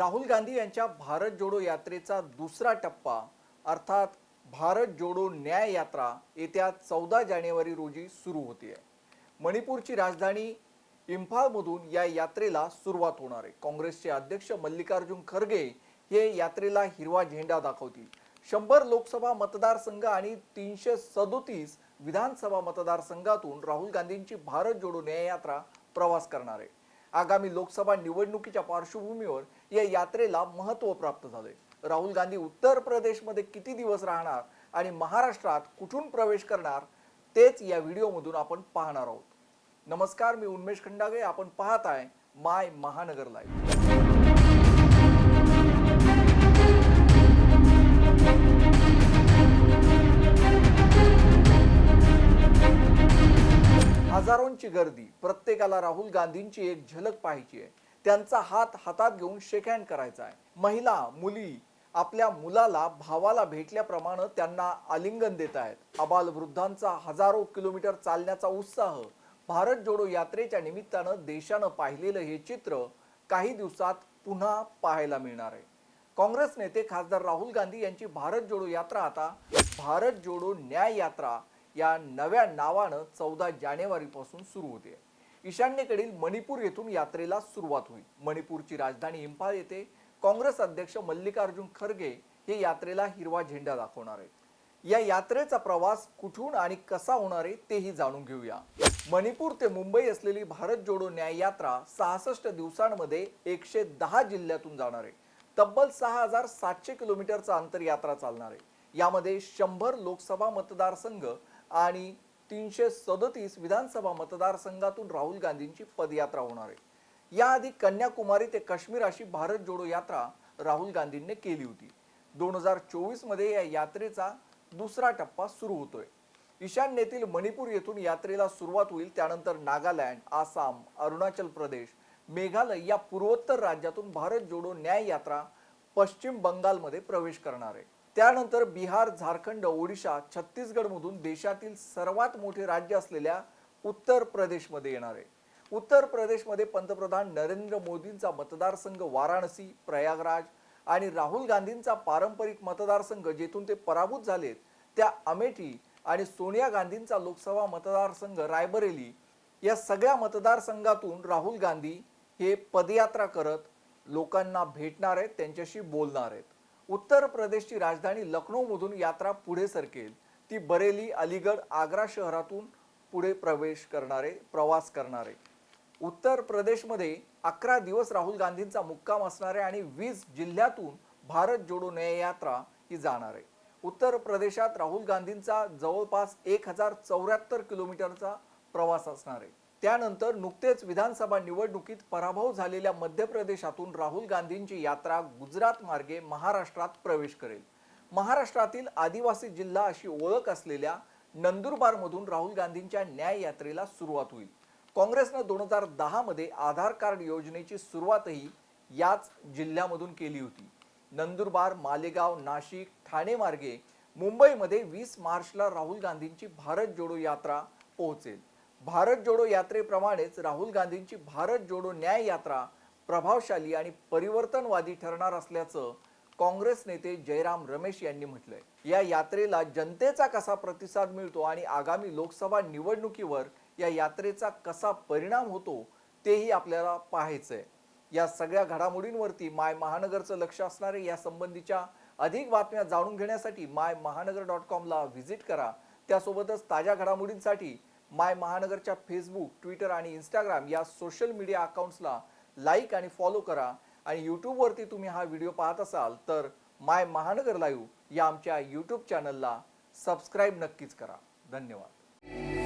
राहुल गांधी यांच्या भारत जोडो यात्रेचा दुसरा टप्पा अर्थात भारत जोडो न्याय यात्रा येत्या चौदा जानेवारी रोजी सुरू होते मणिपूरची राजधानी इम्फाळमधून या यात्रेला सुरुवात होणार आहे. काँग्रेसचे अध्यक्ष मल्लिकार्जुन खरगे हे यात्रेला हिरवा झेंडा दाखवतील. शंभर लोकसभा मतदारसंघ आणि तीनशे सदोतीस विधानसभा मतदारसंघातून राहुल गांधींची भारत जोडो न्याय यात्रा प्रवास करणार आहे. आगामी लोकसभा निवडणुकीच्या पार्श्वभूमीवर या यात्रेला महत्त्व प्राप्त झाले राहुल गांधी उत्तर प्रदेशमध्ये किती दिवस राहणार आणि महाराष्ट्रात कुठून प्रवेश करणार तेच या व्हिडिओमधून आपण पाहणार आहोत. नमस्कार मी उन्मेश खंडागे आपण पाहत आहे माय महानगर लाईव्ह. हजारोंची गर्दी प्रत्येकाला राहुल गांधींची एक झलक पाहायची आहे. त्यांचा हात हातात घेऊन शेक हँड करायचा आहे. महिला मुली आपल्या मुलाला भावाला भेटल्याप्रमाणे त्यांना आलिंगन देत आहेत. अबाल वृद्धांचा हजारो किलोमीटर चालण्याचा उत्साह भारत जोडो यात्रेच्या निमित्तानं देशानं पाहिलेलं हे चित्र काही दिवसात पुन्हा पाहायला मिळणार आहे. काँग्रेस नेते खासदार राहुल गांधी यांची भारत जोडो यात्रा आता भारत जोडो न्याय यात्रा या नव्या नावानं चौदा जानेवारीपासून सुरू होते. ईशान्येकडील मणिपूर येथून यात्रेला सुरुवात होईल. मणिपूरची राजधानी इम्फाल येथे काँग्रेस अध्यक्ष मल्लिकार्जुन खरगे हे यात्रेला हिरवा झेंडा दाखवणार आहेत. या यात्रेचा प्रवास कुठून आणि कसा होणार आहे तेही जाणून घेऊया. मणिपूर ते मुंबई असलेली भारत जोडो न्याय यात्रा सहासष्ट दिवसांमध्ये एकशे दहा जिल्ह्यातून जाणार आहे. तब्बल सहा हजार सातशे किलोमीटरचा अंतर यात्रा चालणार आहे. यामध्ये शंभर लोकसभा मतदारसंघ आणि तीनशे सदतीस विधानसभा मतदारसंघातून राहुल गांधींची पदयात्रा होणार आहे. याआधी कन्याकुमारी ते काश्मीर अशी भारत जोडो यात्रा राहुल गांधींनी केली होती. दोन हजार चोवीसमध्ये या यात्रेचा दुसरा टप्पा सुरू होतोय. ईशान्येतील मणिपूर येथून यात्रेला सुरुवात होईल. त्यानंतर नागालँड आसाम अरुणाचल प्रदेश मेघालय या पूर्वोत्तर राज्यातून भारत जोडो न्याय यात्रा पश्चिम बंगालमध्ये प्रवेश करणार आहे. त्यानंतर बिहार झारखंड ओडिशा छत्तीसगडमधून देशातील सर्वात मोठे राज्य असलेल्या उत्तर प्रदेशमध्ये येणार आहे. उत्तर प्रदेशमध्ये पंतप्रधान नरेंद्र मोदींचा मतदारसंघ वाराणसी प्रयागराज आणि राहुल गांधींचा पारंपरिक मतदारसंघ जेथून ते पराभूत झालेत त्या अमेठी आणि सोनिया गांधींचा लोकसभा मतदारसंघ रायबरेली या सगळ्या मतदारसंघातून राहुल गांधी हे पदयात्रा करत लोकांना भेटणार आहेत त्यांच्याशी बोलणार आहेत. उत्तर प्रदेशची राजधानी लखनौमधून यात्रा पुढे सरकेल. ती बरेली अलीगड आग्रा शहरातून पुढे प्रवेश करणारे प्रवास करणारे. उत्तर प्रदेशमध्ये अकरा दिवस राहुल गांधींचा मुक्काम असणार आहे आणि वीस जिल्ह्यातून भारत जोडो न्याय यात्रा ही जाणार. आहे उत्तर प्रदेशात राहुल गांधींचा जवळपास एक हजार चौऱ्याहत्तर किलोमीटरचा प्रवास असणार. आहे त्यानंतर नुकतेच विधानसभा निवडणुकीत पराभव झालेल्या मध्य प्रदेशातून राहुल गांधींची यात्रा गुजरात मार्गे महाराष्ट्रात प्रवेश करेल. महाराष्ट्रातील आदिवासी जिल्हा अशी ओळख असलेल्या नंदुरबारमधून राहुल गांधींच्या न्याय यात्रेला सुरुवात होईल. काँग्रेसनं दोन हजार दहा मध्ये आधार कार्ड योजनेची सुरुवातही याच जिल्ह्यामधून केली होती. नंदुरबार मालेगाव नाशिक ठाणे मार्गे मुंबईमध्ये वीस मार्चला राहुल गांधींची भारत जोडो यात्रा पोहोचेल. भारत जोडो यात्रेप्रमाणेच राहुल गांधींची भारत जोडो न्याय यात्रा प्रभावशाली आणि परिवर्तनवादी ठरणार असल्याचं काँग्रेस नेते जयराम रमेश यांनी म्हटलंय. या यात्रेला जनतेचा कसा प्रतिसाद मिळतो आणि आगामी लोकसभा निवडणुकीवर या यात्रेचा कसा परिणाम होतो तेही आपल्याला पाहायचंय. या सगळ्या घडामोडींवरती माय महानगरचं लक्ष असणारे या संबंधीच्या अधिक बातम्या जाणून घेण्यासाठी माय महानगर डॉट कॉमला व्हिजिट करा. त्यासोबतच ताज्या घडामोडींसाठी माय महानगरच्या फेसबुक ट्विटर आणि इंस्टाग्राम या सोशल मीडिया अकाउंट्सला लाईक आणि फॉलो करा. आणि यूट्यूबवरती तुम्ही हा व्हिडिओ पाहत असाल तर माय महानगर लाईव्ह या आमच्या यूट्यूब चॅनलला सबस्क्राईब नक्कीच करा. धन्यवाद.